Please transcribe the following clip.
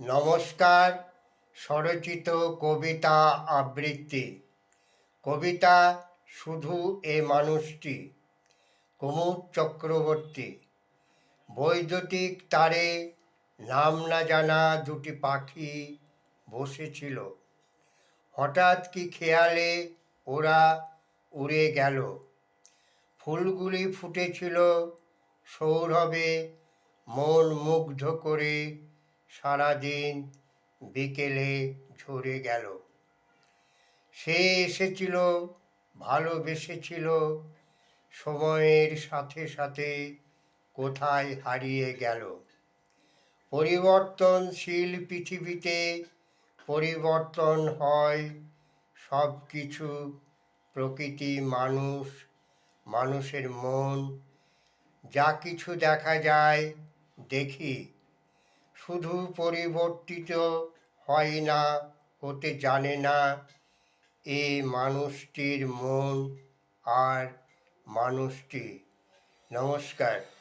নমস্কার, স্বরচিত কবিতা আবৃত্তি। কবিতা শুধু এ মানুষটি, কুমুদ চক্রবর্তী। বৈদ্যুতিক তারে নাম না জানা দুটি পাখি বসেছিল। হঠাৎ কি খেয়ালে ওরা উড়ে গেল। ফুলগুলি ফুটেছিল সৌরভে, মন মুগ্ধ করে সারাদিন বিকেলে ঝরে গেল। সে এসেছিল, ভালোবেসেছিল, সময়ের সাথে সাথে কোথায় হারিয়ে গেল। পরিবর্তনশীল পৃথিবীতে পরিবর্তন হয় সব কিছু প্রকৃতি, মানুষ, মানুষের মন, যা কিছু দেখা যায়, দেখি। শুধু পরিবর্তিত হয় না হতে জানে না। এ মানুষটির মন আর মানুষটি। নমস্কার।